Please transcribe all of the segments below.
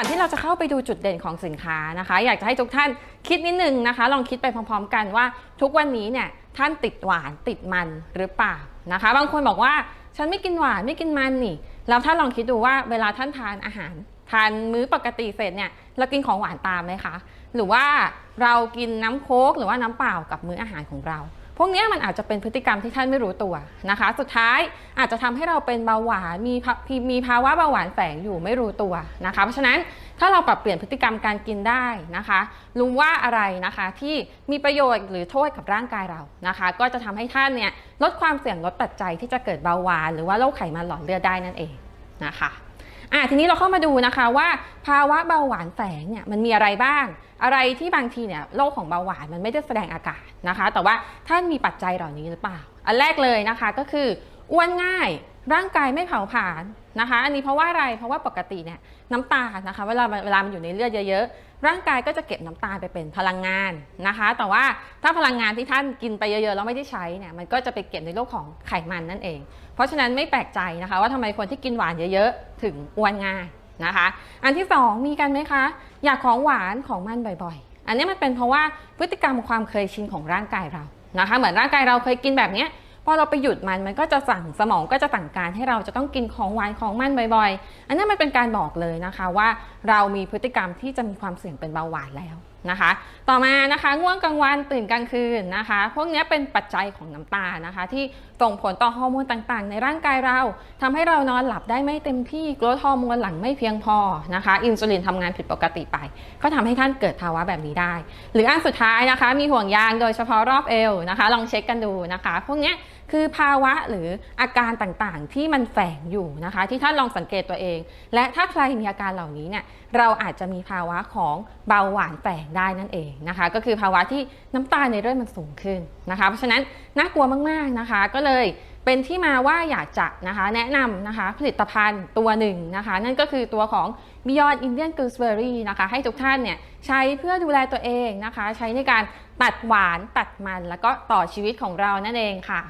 ก่อนที่เราจะเข้าไปดูจุดเด่นของสินค้านะคะ อยากจะให้ทุกท่านคิดนิดนึงนะคะ ลองคิดไปพร้อม ๆ กันว่าทุกวันนี้เนี่ยท่านติดหวานติดมันหรือเปล่านะคะ บางคนบอกว่าฉันไม่กินหวานไม่กินมันนี่แล้วถ้าลองคิดดูว่าเวลาท่านทานอาหาร ทานมื้อปกติเสร็จเนี่ยเรากินของหวานตามไหมคะ หรือว่าเรากินน้ำโค้กหรือว่าน้ำเปล่ากับมื้ออาหารของเรา พวกนี้มันอาจจะเป็นพฤติกรรมที่ท่านไม่รู้ตัวนะคะ สุดท้ายอาจจะทำให้เราเป็นเบาหวานมีมีภาวะเบาหวานแฝงอยู่ไม่รู้ตัวนะคะ เพราะฉะนั้นถ้าเราปรับเปลี่ยนพฤติกรรมการกินได้นะคะรู้ว่าอะไรนะคะที่มีประโยชน์หรือโทษกับร่างกายเรานะคะ ก็จะทำให้ท่านเนี่ยลดความเสี่ยงลดปัจจัยที่จะเกิดเบาหวาน หรือว่าโรคไขมันหลอดเลือดได้นั่นเองนะคะ อะทีนี้เราเข้ามาดูนะคะว่าภาวะเบาหวานแฝงเนี่ยมันมีอะไรบ้าง อะไรที่บางทีเนี่ยโรคของเบาหวานมันไม่ได้แสดงอาการนะคะ แต่ว่าท่านมีปัจจัยเหล่านี้หรือเปล่า อันแรกเลยนะคะก็คืออ้วนง่าย ร่างกายไม่เผาผลาญนะคะ อันนี้เพราะว่าอะไร เพราะว่าปกติเนี่ยน้ำตาลนะคะ เวลาเวลามันอยู่ในเลือดเยอะๆ ร่างกายก็จะเก็บน้ำตาลไปเป็นพลังงานนะคะ แต่ว่าถ้าพลังงานที่ท่านกินไปเยอะๆแล้วไม่ได้ใช้เนี่ย มันก็จะไปเก็บในโรคของไขมันนั่นเอง เพราะฉะนั้นไม่แปลกใจนะคะ ว่าทำไมคนที่กินหวานเยอะๆ ถึงอ้วนง่ายนะคะ อันที่ 2 มีกันไหมคะ อยากของหวานของมันบ่อยๆ อันนี้มันเป็นเพราะว่าพฤติกรรมความเคยชินของร่างกายเรานะคะ เหมือนร่างกายเราเคยกินแบบเนี้ย พอเราไปหยุดมันมันก็จะสั่งสมองก็จะสั่งการให้เราจะต้องกินของหวานของมันบ่อยๆ อันนี้มันเป็นการบอกเลยนะคะว่าเรามีพฤติกรรมที่จะมีความเสี่ยงเป็นเบาหวานแล้วนะคะ ต่อมานะคะง่วงกลางวันตื่นกลางคืนนะคะ พวกนี้เป็นปัจจัยของน้ำตาลนะคะ ที่ส่งผลต่อฮอร์โมนต่างๆ ในร่างกายเราทำให้เรานอนหลับได้ไม่เต็มที่กรดฮอร์โมนหลังไม่เพียงพอนะคะอินซูลินทำงานผิดปกติไป ก็ทำให้ท่านเกิดภาวะแบบนี้ได้ หรืออันสุดท้ายนะคะ มีห่วงยางโดยเฉพาะรอบเอวนะคะ ลองเช็คกันดูนะคะ พวกนี้ คือภาวะหรืออาการต่างๆ ที่มันแฝงอยู่นะคะ ที่ท่านลองสังเกตตัวเอง และถ้าใครมีอาการเหล่านี้เนี่ยเราอาจจะมีภาวะของเบาหวานแฝงได้นั่นเองนะคะ ก็คือภาวะที่น้ำตาลในเลือดมันสูงขึ้นนะคะ เพราะฉะนั้นน่ากลัวมากๆนะคะ ก็เลยเป็นที่มาว่าอยากจะนะคะแนะนำนะคะผลิตภัณฑ์ตัวหนึ่งนะคะ นั่นก็คือตัวของ Beyond Indian Gooseberry นะคะ ให้ทุกท่านเนี่ยใช้เพื่อดูแลตัวเองนะคะ ใช้ในการตัดหวานตัดมัน แล้วก็ต่อชีวิตของเรานั่นเองค่ะ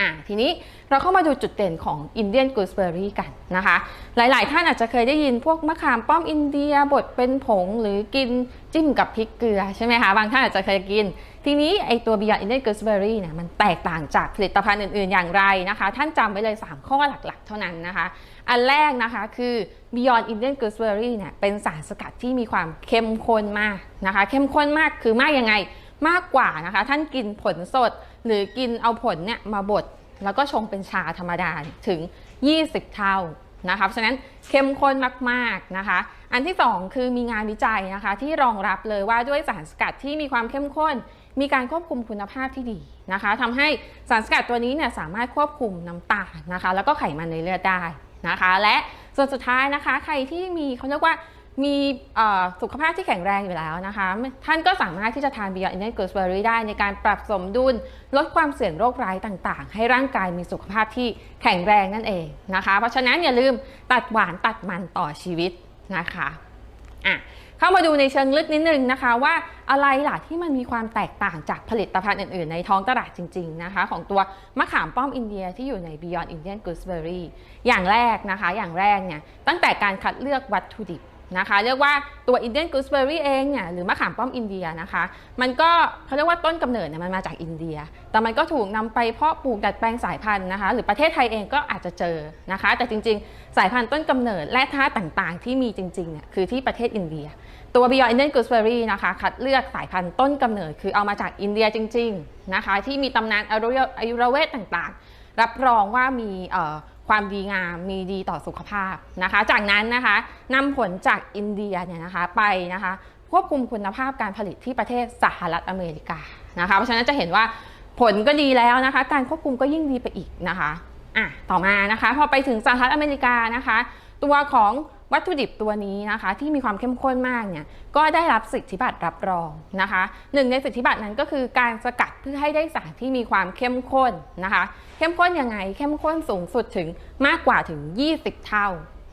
อะทีนี้เราเข้ามาดูจุดเด่นของ Indian Gooseberry กันนะคะ หลายๆ ท่านอาจจะเคยได้ยินพวกมะขามป้อมอินเดียบดเป็นผงหรือกินจิ้มกับพริกเกลือใช่ไหมคะ บางท่านอาจจะเคยกิน ทีนี้ไอตัว Beyond Indian Gooseberry เนี่ยมันแตกต่างจากผลิตภัณฑ์อื่น ๆ อย่างไรนะคะ ท่านจำไว้เลย 3 ข้อหลัก ๆ เท่านั้นนะคะ อันแรกนะคะคือ Beyond Indian Gooseberry เนี่ยเป็นสารสกัดที่มีความเข้มข้นมากนะคะ เข้มข้นมากคือมากยังไง มากกว่านะคะ ท่านกินผลสด หรือกินเอาผลเนี่ยมาบดแล้วก็ชงเป็นชาธรรมดาถึง 20 เท่านะคะเพราะฉะนั้นเข้มข้นมากๆนะคะ อันที่ 2 คือมีงานวิจัยนะคะ ที่รองรับเลยว่าด้วยสารสกัดที่มีความเข้มข้น มีการควบคุมคุณภาพที่ดีนะคะทำให้สารสกัดตัวนี้เนี่ยสามารถควบคุมน้ำตาลนะคะ แล้วก็ไขมันในเลือดได้นะคะ และส่วนสุดท้ายนะคะ ใครที่มีเขาเรียกว่า มีสุขภาพที่แข็งแรงอยู่แล้วนะคะ ท่านก็สามารถที่จะทาน Beyond Indian Gooseberry ได้ในการปรับสมดุล ลดความเสี่ยงโรคร้ายต่างๆ ให้ร่างกายมีสุขภาพที่แข็งแรงนั่นเองนะคะ เพราะฉะนั้นอย่าลืมตัดหวานตัดมันต่อชีวิตนะคะอะเข้ามาดูในเชิงลึกนิดนึงนะคะ ว่าอะไรล่ะที่มันมีความแตกต่างจากผลิตภัณฑ์อื่นๆ ในท้องตลาดจริง ๆนะคะ ของตัวมะขามป้อมอินเดียที่อยู่ใน Beyond Indian Gooseberry อย่างแรกนะคะ อย่างแรกเนี่ยตั้งแต่การคัดเลือกวัตถุดิบ นะคะเรียกว่าตัว Indian Gooseberry เองเนี่ยหรือมะขามป้อมอินเดียนะคะ มันก็เขาเรียกว่าต้นกำเนิดเนี่ยมันมาจากอินเดีย แต่มันก็ถูกนำไปเพาะปลูกดัดแปลงสายพันธุ์นะคะ หรือประเทศไทยเองก็อาจจะเจอนะคะ แต่จริง ๆ สายพันธุ์ต้นกำเนิดและท่าต่างๆ ที่มีจริงๆเนี่ยคือที่ประเทศอินเดีย ตัว Beyond Indian Gooseberry นะคะคัดเลือกสายพันธุ์ต้นกำเนิดคือเอามาจากอินเดียจริง ๆนะคะ ที่มีตำนานอายุรเวทต่างๆ รับรองว่ามี ความดีงามมีดีต่อสุขภาพนะคะ จากนั้นนะคะนำผลจากอินเดียเนี่ยนะคะไปนะคะควบคุมคุณภาพการผลิตที่ประเทศสหรัฐอเมริกานะคะเพราะฉะนั้นจะเห็นว่าผลก็ดีแล้วนะคะ การควบคุมก็ยิ่งดีไปอีกนะคะอะต่อมานะคะ พอไปถึงสหรัฐอเมริกานะคะ ตัวของวัตถุดิบตัวนี้นะคะ ที่มีความเข้มข้นมากเนี่ยก็ได้รับสิทธิบัตรรับรองนะคะหนึ่งในสิทธิบัตรนั้นก็คือการสกัดเพื่อให้ได้สารที่มีความเข้มข้นนะคะ เข้มข้นยังไงเข้มข้นสูงสุดถึงมากกว่าถึง 20 เท่า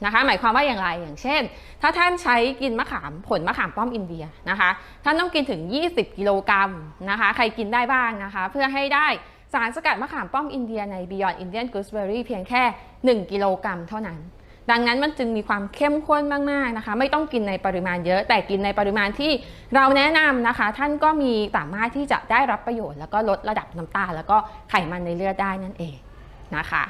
นะคะ หมายความว่าอย่างไรอย่างเช่น ถ้าท่านใช้กินมะขามผลมะขามป้อมอินเดียนะคะ ท่านต้องกินถึง 20 กิโลกรัมนะคะ ใครกินได้บ้างนะคะ เพื่อให้ได้สารสกัดมะขามป้อมอินเดียใน Beyond Indian Gooseberry เพียงแค่ 1 กิโลกรัมเท่านั้น ดังนั้นมันจึงมีความเข้มข้นมากๆนะคะ ไม่ต้องกินในปริมาณเยอะ แต่กินในปริมาณที่เราแนะนำนะคะ ท่านก็มีสามารถที่จะได้รับประโยชน์ แล้วก็ลดระดับน้ำตาลแล้วก็ไขมันในเลือดได้นั่นเองนะคะ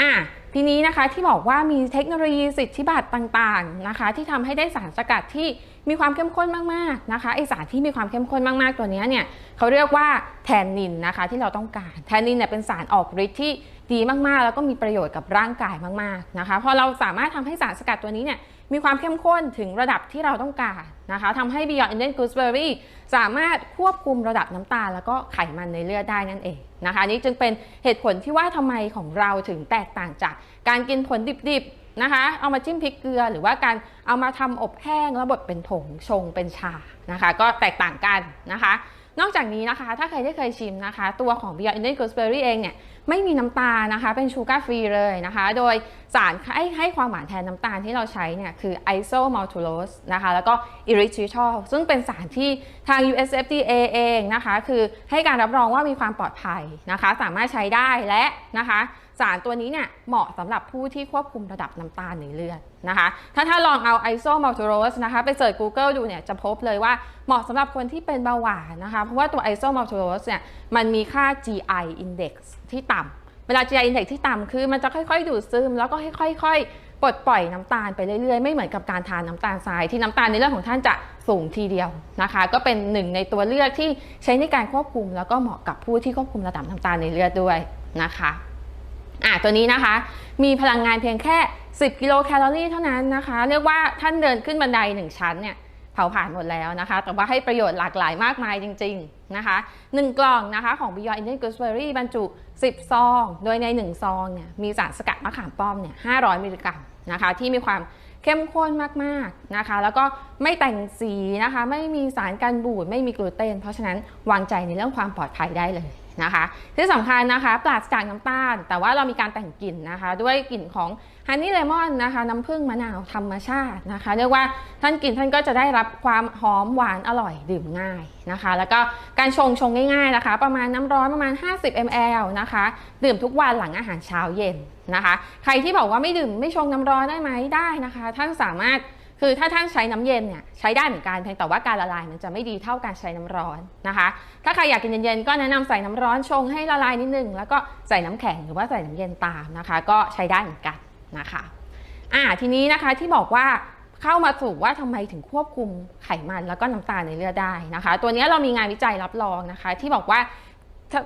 อะทีนี้นะคะที่บอกว่ามีเทคโนโลยีสิทธิบัตรต่างๆนะคะ ที่ทำให้ได้สารสกัดที่มีความเข้มข้นมากๆนะคะไอสารที่มีความเข้มข้นมากๆตัวนี้เนี่ยเขาเรียกว่าแทนนินนะคะที่เราต้องการแทนนินเนี่ยเป็นสารออกฤทธิ์ที่ ดีมากๆ แล้วก็มีประโยชน์กับร่างกายมากๆนะคะพอเราสามารถทำให้สารสกัดตัวนี้เนี่ยมีความเข้มข้นถึงระดับที่เราต้องการนะคะทำให้ Beyond Indian Gooseberry สามารถควบคุมระดับน้ำตาล แล้วก็ไขมันในเลือดได้นั่นเองนะคะนี่จึงเป็นเหตุผลที่ว่าทำไมของเราถึงแตกต่างจากการกินผลดิบๆนะคะ เอามาจิ้มพริกเกลือ หรือว่าการเอามาทำอบแห้งแล้วบดเป็นผงชงเป็นชานะคะ ก็แตกต่างกันนะคะ นอกจากนี้นะคะ ถ้าใครได้เคยชิมนะคะ ตัวของ Beyond Indian Gooseberry เองเนี่ยไม่มีน้ำตาลนะคะ เป็นชูการ์ฟรีเลยนะคะ โดยสารให้ให้ความหวานแทนน้ำตาลที่เราใช้เนี่ยคือ isomaltulose นะคะ แล้วก็ erythritol ซึ่งเป็นสารที่ทาง US FDA เองนะคะ คือให้การรับรองว่ามีความปลอดภัยนะคะ สามารถใช้ได้และนะคะ สารตัวนี้เนี่ยเหมาะสำหรับผู้ที่ควบคุมระดับน้ำตาลในเลือดนะคะ ถ้าถ้าลองเอา isomaltulose นะคะไปเสิร์ช Google ดูเนี่ยจะพบเลยว่าเหมาะสำหรับคนที่เป็นเบาหวานนะคะ เพราะว่าตัว isomaltulose เนี่ยมันมีค่า GI index ที่ต่ำเวลา GI index ที่ต่ำคือมันจะค่อยๆ ดูดซึมแล้วก็ค่อยๆปลดปล่อยน้ำตาลไปเรื่อยๆ ไม่เหมือนกับการทานน้ำตาลทรายที่น้ำตาลในเลือดของท่านจะสูงทีเดียวนะคะ ก็เป็นหนึ่งในตัวเลือกที่ใช้ในการควบคุม แล้วก็เหมาะกับผู้ที่ควบคุมระดับน้ำตาลในเลือดด้วยนะคะ อะตัวนี้นะคะ มีพลังงานเพียงแค่ 10 กิโลแคลอรี่เท่านั้นนะคะ เรียกว่าท่านเดินขึ้นบันได 1 ชั้นเนี่ยเผาผ่านหมดแล้วนะคะ แต่ว่าให้ประโยชน์หลากหลายมากมายจริง ๆนะคะ 1 กล่องนะคะของ Beyond Indian Gooseberry บรรจุ 10 ซอง โดยใน 1 ซองเนี่ยมีสารสกัดมะขามป้อมเนี่ย500 มิลลิกรัมนะคะที่มีความเข้มข้นมากๆนะคะ แล้วก็ไม่แต่งสีนะคะ ไม่มีสารกันบูด ไม่มีกลูเตน เพราะฉะนั้นวางใจในเรื่องความปลอดภัยได้เลย นะคะที่สำคัญนะคะปราศจากน้ำตาล แต่ว่าเรามีการแต่งกลิ่นนะคะ ด้วยกลิ่นของฮันนี่เลมอนนะคะน้ำผึ้งมะนาวธรรมชาตินะคะเรียกว่าท่านกินท่านก็จะได้รับความหอมหวานอร่อยดื่มง่ายนะคะ แล้วก็การชงชงง่ายๆนะคะ ประมาณน้ำร้อนประมาณ 50 ml นะคะ ดื่มทุกวันหลังอาหารเช้าเย็นนะคะ ใครที่บอกว่าไม่ดื่มไม่ชงน้ำร้อนได้ไหมได้นะคะท่านสามารถ คือถ้าท่านใช้น้ำเย็นเนี่ยใช้ได้เหมือนกันเพียงแต่ว่าการละลายมันจะไม่ดีเท่าการใช้น้ำร้อนนะคะ ถ้าใครอยากกินเย็นๆก็แนะนำใส่น้ำร้อนชงให้ละลายนิดนึง แล้วก็ใส่น้ำแข็งหรือว่าใส่น้ำเย็นตามนะคะ ก็ใช้ได้เหมือนกันนะคะอ่าทีนี้นะคะที่บอกว่าเข้ามาสู่ว่าทำไมถึงควบคุมไขมันแล้วก็น้ำตาลในเลือดได้นะคะ ตัวนี้เรามีงานวิจัยรับรองนะคะ ที่บอกว่า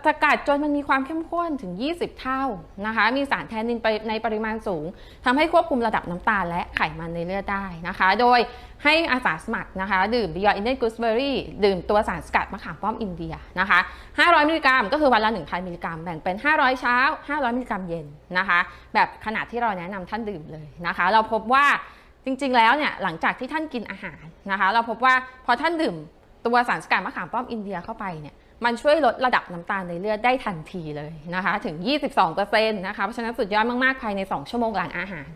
สกัดจนมันมีความเข้มข้นถึง 20 เท่านะคะ มีสารแทนนินไปในปริมาณสูงทำให้ควบคุมระดับน้ำตาลและไขมันในเลือดได้นะคะ โดยให้อาสาสมัครนะคะ ดื่ม Beyond Indian Gooseberry ดื่มตัวสารสกัดมะขามป้อมอินเดียนะคะ 500 มิลลิกรัมก็คือวันละ 1,000 มิลลิกรัม แบ่งเป็น 500 เช้า 500 มิลลิกรัมเย็นนะคะ แบบขนาดที่เราแนะนำท่านดื่มเลยนะคะ เราพบว่าจริงๆ แล้วเนี่ยหลังจากที่ท่านกินอาหารนะคะ เราพบว่าพอท่านดื่ม ตัวสารสกัดมะขามป้อมอินเดียเข้าไปเนี่ยมันช่วยลดระดับน้ำตาลในเลือดได้ทันทีเลยนะคะถึง 22%นะคะเพราะฉะนั้นสุดยอดมากๆภายใน 2 ชั่วโมงหลังอาหาร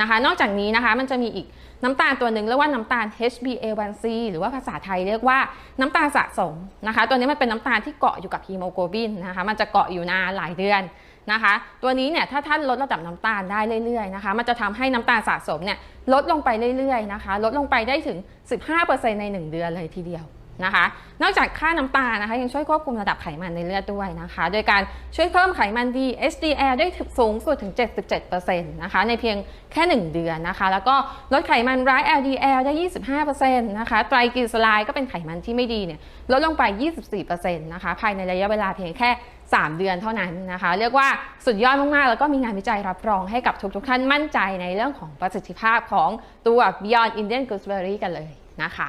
นะคะนอกจากนี้นะคะมันจะมีอีกน้ำตาลตัวหนึ่งเรียกว่าน้ำตาล HbA1c หรือว่าภาษาไทยเรียกว่าน้ำตาลสะสมนะคะ ตัวนี้มันเป็นน้ำตาลที่เกาะอยู่กับฮีโมโกลบินนะคะ มันจะเกาะอยู่นานหลายเดือนนะคะ ตัวนี้เนี่ยถ้าท่านลดระดับน้ำตาลได้เรื่อยๆนะคะ มันจะทำให้น้ำตาลสะสมเนี่ยลดลงไปเรื่อยๆนะคะ ลดลงไปได้ถึง 15%ใน 1 เดือนเลยทีเดียว นะคะ นอกจากค่าน้ำตาลนะคะยังช่วยควบคุมระดับไขมันในเลือดด้วยนะคะ โดยการช่วยเพิ่มไขมันดี HDL ได้สูงสุดถึง 77%นะคะในเพียงแค่ 1 เดือนนะคะ แล้วก็ลดไขมันร้าย LDL ได้ 25%นะคะไตรกลีเซอไรด์ก็เป็นไขมันที่ไม่ดีเนี่ยลดลงไป 24%นะคะภายในระยะเวลาเพียงแค่ 3 เดือนเท่านั้นนะคะ เรียกว่าสุดยอดมาก ๆ แล้วก็มีงานวิจัยรับรองให้กับทุก ๆ ท่านมั่นใจในเรื่องของประสิทธิภาพของตัว Beyond Indian Gooseberry กันเลยนะคะ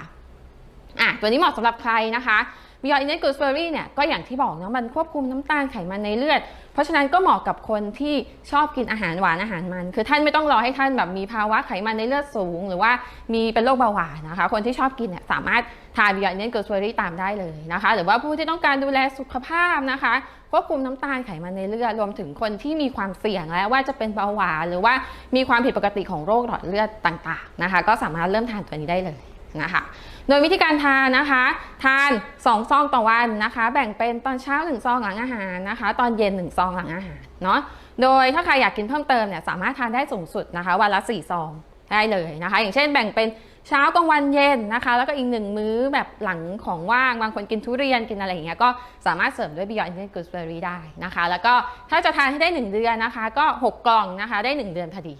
อะตัวนี้เหมาะสำหรับใครนะคะ Beyond Indian Gooseberry เนี่ยก็อย่างที่บอกเนาะมันควบคุมน้ำตาลไขมันในเลือด เพราะฉะนั้นก็เหมาะกับคนที่ชอบกินอาหารหวานอาหารมัน คือท่านไม่ต้องรอให้ท่านแบบมีภาวะไขมันในเลือดสูง หรือว่ามีเป็นโรคเบาหวานนะคะ คนที่ชอบกินเนี่ยสามารถทาน Beyond Indian Gooseberry ตามได้เลยนะคะ หรือว่าผู้ที่ต้องการดูแลสุขภาพนะคะควบคุมน้ำตาลไขมันในเลือดรวมถึงคนที่มีความเสี่ยงแล้วว่าจะเป็นเบาหวานหรือว่ามีความผิดปกติของโรคหลอดเลือดต่าง ๆนะคะ ก็สามารถเริ่มทานตัวนี้ได้เลย นะคะ โดยวิธีการทานนะคะ ทาน 2 ซองต่อวันนะคะ แบ่งเป็นตอนเช้า 1 ซองหลังอาหารนะคะ ตอนเย็น 1 ซองหลังอาหารเนาะ โดยถ้าใครอยากกินเพิ่มเติมเนี่ยสามารถทานได้สูงสุดนะคะวันละ 4 ซองได้เลยนะคะ อย่างเช่นแบ่งเป็นเช้ากลางวันเย็นนะคะ แล้วก็อีกหนึ่งมื้อแบบหลังของว่าง บางคนกินทุเรียนกินอะไรอย่างเงี้ยก็สามารถเสริมด้วย Beyond Indian Gooseberry ได้นะคะ แล้วก็ถ้าจะทานให้ได้ 1 เดือนนะคะ ก็ 6 กล่องนะคะ ได้ 1 เดือนพอดี